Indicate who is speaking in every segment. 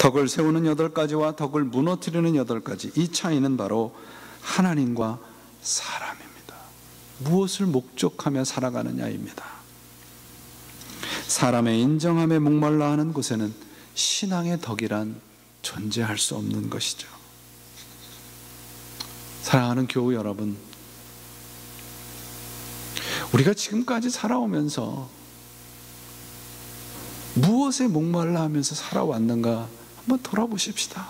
Speaker 1: 덕을 세우는 여덟 가지와 덕을 무너뜨리는 여덟 가지. 이 차이는 바로 하나님과 사람입니다. 무엇을 목적하며 살아가느냐입니다. 사람의 인정함에 목말라 하는 곳에는 신앙의 덕이란 존재할 수 없는 것이죠. 사랑하는 교우 여러분, 우리가 지금까지 살아오면서 무엇에 목말라 하면서 살아왔는가 한번 돌아보십시다.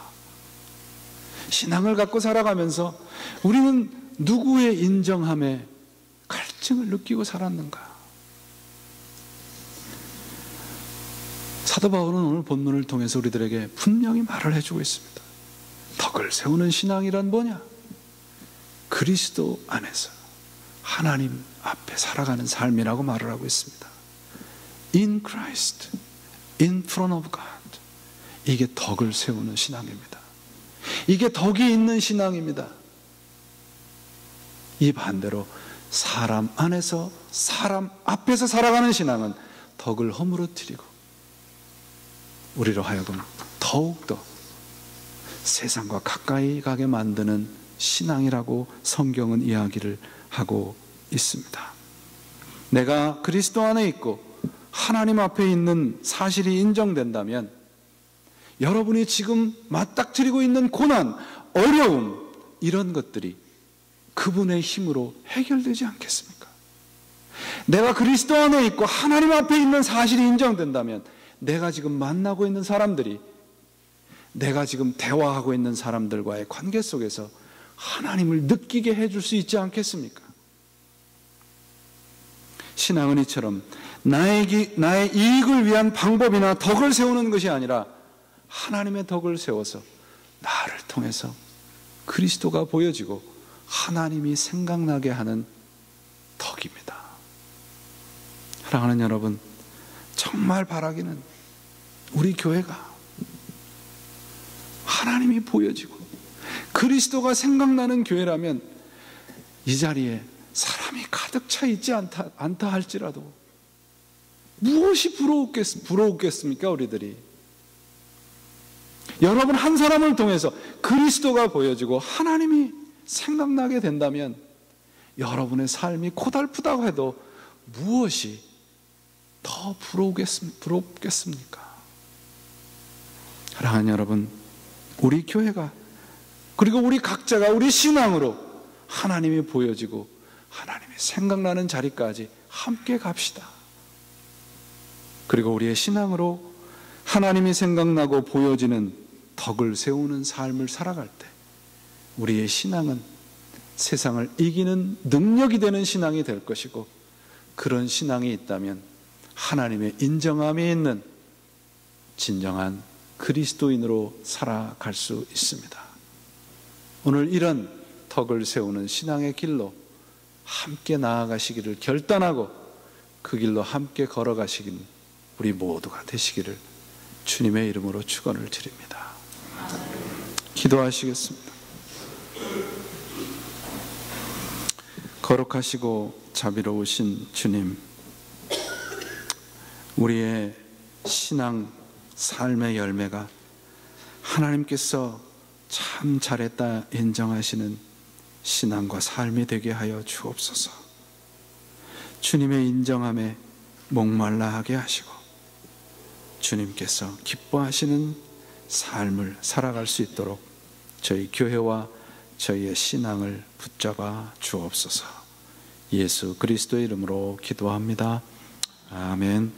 Speaker 1: 신앙을 갖고 살아가면서 우리는 누구의 인정함에 갈증을 느끼고 살았는가? 사도 바울은 오늘 본문을 통해서 우리들에게 분명히 말을 해주고 있습니다. 덕을 세우는 신앙이란 뭐냐? 그리스도 안에서 하나님 앞에 살아가는 삶이라고 말을 하고 있습니다. In Christ, in front of God. 이게 덕을 세우는 신앙입니다. 이게 덕이 있는 신앙입니다. 이 반대로 사람 안에서 사람 앞에서 살아가는 신앙은 덕을 허물어뜨리고 우리로 하여금 더욱더 세상과 가까이 가게 만드는 신앙이라고 성경은 이야기를 하고 있습니다. 내가 그리스도 안에 있고 하나님 앞에 있는 사실이 인정된다면 여러분이 지금 맞닥뜨리고 있는 고난, 어려움, 이런 것들이 그분의 힘으로 해결되지 않겠습니까? 내가 그리스도 안에 있고 하나님 앞에 있는 사실이 인정된다면 내가 지금 만나고 있는 사람들이 내가 지금 대화하고 있는 사람들과의 관계 속에서 하나님을 느끼게 해줄 수 있지 않겠습니까? 신앙은 이처럼 나의, 나의 이익을 위한 방법이나 덕을 세우는 것이 아니라 하나님의 덕을 세워서 나를 통해서 그리스도가 보여지고 하나님이 생각나게 하는 덕입니다. 사랑하는 여러분, 정말 바라기는 우리 교회가 하나님이 보여지고 그리스도가 생각나는 교회라면 이 자리에 사람이 가득 차 있지 않다, 않다 할지라도 무엇이 부러웠겠, 부러웠겠습니까, 우리들이? 여러분 한 사람을 통해서 그리스도가 보여지고 하나님이 생각나게 된다면 여러분의 삶이 고달프다고 해도 무엇이 더 부러우겠습니까? 사랑하는 여러분, 우리 교회가 그리고 우리 각자가 우리 신앙으로 하나님이 보여지고 하나님이 생각나는 자리까지 함께 갑시다. 그리고 우리의 신앙으로 하나님이 생각나고 보여지는 덕을 세우는 삶을 살아갈 때 우리의 신앙은 세상을 이기는 능력이 되는 신앙이 될 것이고 그런 신앙이 있다면 하나님의 인정함이 있는 진정한 그리스도인으로 살아갈 수 있습니다. 오늘 이런 덕을 세우는 신앙의 길로 함께 나아가시기를 결단하고 그 길로 함께 걸어가시긴 우리 모두가 되시기를 주님의 이름으로 축원을 드립니다. 기도하시겠습니다. 거룩하시고 자비로우신 주님, 우리의 신앙 삶의 열매가 하나님께서 참 잘했다 인정하시는 신앙과 삶이 되게 하여 주옵소서. 주님의 인정함에 목말라 하게 하시고 주님께서 기뻐하시는 삶을 살아갈 수 있도록 저희 교회와 저희의 신앙을 붙잡아 주옵소서. 예수 그리스도의 이름으로 기도합니다. 아멘.